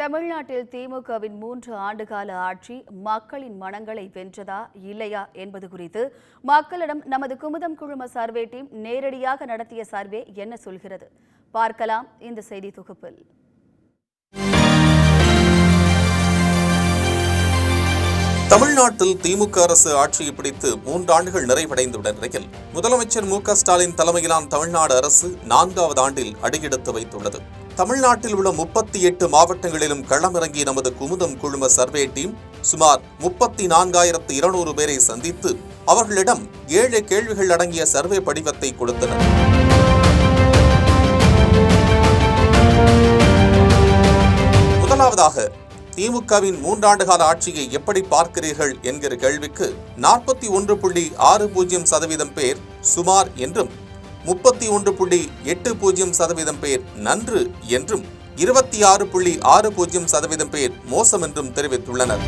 தமிழ்நாட்டில் திமுகவின் மூன்று ஆண்டுகால ஆட்சி மக்களின் மனங்களை வென்றதா இல்லையா என்பது குறித்து மக்களிடம் நமது குமுதம் குழும சர்வே டீம் நேரடியாக நடத்திய சர்வே என்ன சொல்கிறது? பார்க்கலாம் இந்த செய்தி தொகுப்பில். தமிழ்நாட்டில் திமுக அரசு ஆட்சியை பிடித்து மூன்றாண்டுகள் நிறைவடைந்துள்ள நிலையில் முதலமைச்சர் மு க ஸ்டாலின் தலைமையிலான தமிழ்நாடு அரசு நான்காவது ஆண்டில் அடியெடுத்து வைத்துள்ளது. தமிழ்நாட்டில் உள்ள முப்பத்தி எட்டு மாவட்டங்களிலும் களமிறங்கிய நமது குமுதம் குழும சர்வே டீம் சுமார் முப்பத்தி நான்காயிரத்து இருநூறு பேரை சந்தித்து அவர்களிடம் ஏழு கேள்விகள் அடங்கிய சர்வே படிவத்தை கொடுத்தனர். முதலாவதாக திமுகவின் மூன்றாண்டு கால ஆட்சியை எப்படி பார்க்கிறீர்கள் என்கிற கேள்விக்கு நாற்பத்தி ஒன்று புள்ளி ஆறு பூஜ்ஜியம் சதவீதம் பேர் சுமார் என்றும் முப்பத்தி ஒன்று புள்ளி எட்டு பூஜ்ஜியம் சதவீதம் பேர் நன்று என்றும் இருபத்தி ஆறு புள்ளி ஆறு பூஜ்ஜியம் சதவீதம் பேர் மோசம் என்றும் தெரிவித்துள்ளனர்.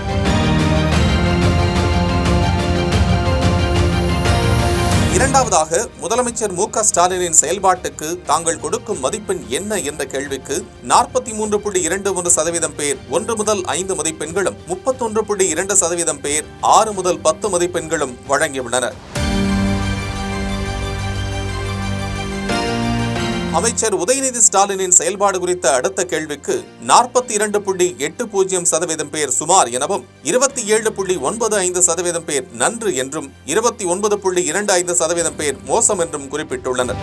இரண்டாவதாக முதலமைச்சர் மு க ஸ்டாலினின் செயல்பாட்டுக்கு தாங்கள் கொடுக்கும் மதிப்பெண் என்ன என்ற கேள்விக்கு நாற்பத்தி மூன்று புள்ளி இரண்டு ஒன்று சதவீதம் பேர் ஒன்று முதல் ஐந்து மதிப்பெண்களும் முப்பத்தொன்று புள்ளி இரண்டு சதவீதம் பேர் ஆறு முதல் பத்து மதிப்பெண்களும் வழங்கியுள்ளனர். அமைச்சர் உதயநிதி ஸ்டாலினின் செயல்பாடு குறித்த அடுத்த கேள்விக்கு நாற்பத்தி இரண்டு புள்ளி எட்டு பூஜ்ஜியம் சதவீதம் பேர் சுமார் எனவும் இருபத்தி ஏழு புள்ளி ஒன்பது ஐந்து சதவீதம் பேர் நன்று என்றும் இருபத்தி ஒன்பது புள்ளி இரண்டு ஐந்து சதவீதம் பேர் மோசம் என்றும் குறிப்பிட்டுள்ளனர்.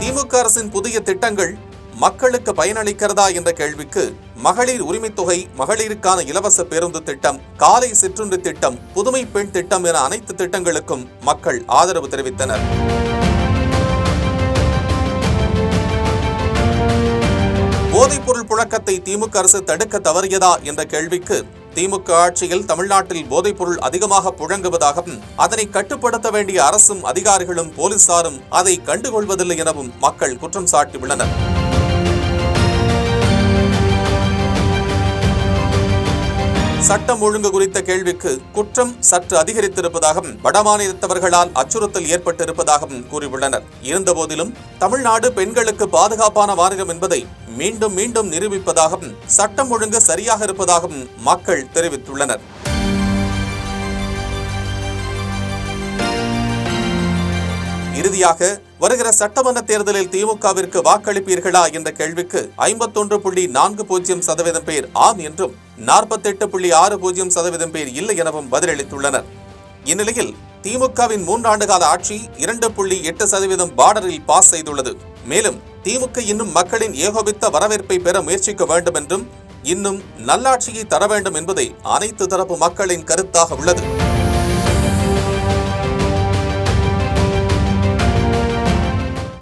திமுக அரசின் புதிய திட்டங்கள் மக்களுக்கு பயனளிக்கிறதா என்ற கேள்விக்கு மகளிர் உரிமை தொகை மகளிருக்கான இலவச பேருந்து திட்டம் காலை சிற்றுண்டு திட்டம் புதுமை பெண் திட்டம் என அனைத்து திட்டங்களுக்கும் மக்கள் ஆதரவு தெரிவித்தனர். போதைப்பொருள் புழக்கத்தை திமுக அரசு தடுக்க தவறியதா என்ற கேள்விக்கு திமுக ஆட்சியில் தமிழ்நாட்டில் போதைப்பொருள் அதிகமாக புழங்குவதாகவும் அதனை கட்டுப்படுத்த வேண்டிய அரசும் அதிகாரிகளும் போலீசாரும் அதை கண்டுகொள்வதில்லை எனவும் மக்கள் குற்றம் சாட்டியுள்ளனர். சட்டம் ஒழுங்கு குறித்த கேள்விக்கு குற்றம் சற்று அதிகரித்திருப்பதாகவும் வடமாநிலத்தவர்களால் அச்சுறுத்தல் ஏற்பட்டிருப்பதாகவும் கூறியுள்ளனர். இருந்தபோதிலும் தமிழ்நாடு பெண்களுக்கு பாதுகாப்பான மாநிலம் என்பதை மீண்டும் மீண்டும் நிரூபிப்பதாகவும் சட்டம் ஒழுங்கு சரியாக இருப்பதாகவும் மக்கள் தெரிவித்துள்ளனர். இறுதியாக வருகிற சட்டமன்ற தேர்தலில் திமுகவிற்கு வாக்களிப்பீர்களா என்ற கேள்விக்கு ஐம்பத்தொன்று புள்ளி நான்கு பூஜ்ஜியம் சதவீதம் பேர் ஆம் என்றும் நாற்பத்தெட்டு புள்ளி ஆறு பூஜ்ஜியம் சதவீதம் பேர் இல்லை எனவும் பதிலளித்துள்ளனர். இந்நிலையில் திமுகவின் மூன்றாண்டு கால ஆட்சி இரண்டு புள்ளி எட்டு சதவீதம் பார்டரில் பாஸ் செய்துள்ளது. மேலும் திமுக இன்னும் மக்களின் ஏகோபித்த வரவேற்பை பெற முயற்சிக்க வேண்டும் என்றும் இன்னும் நல்லாட்சியை தர வேண்டும் என்பதை அனைத்து தரப்பு மக்களின் கருத்தாக உள்ளது.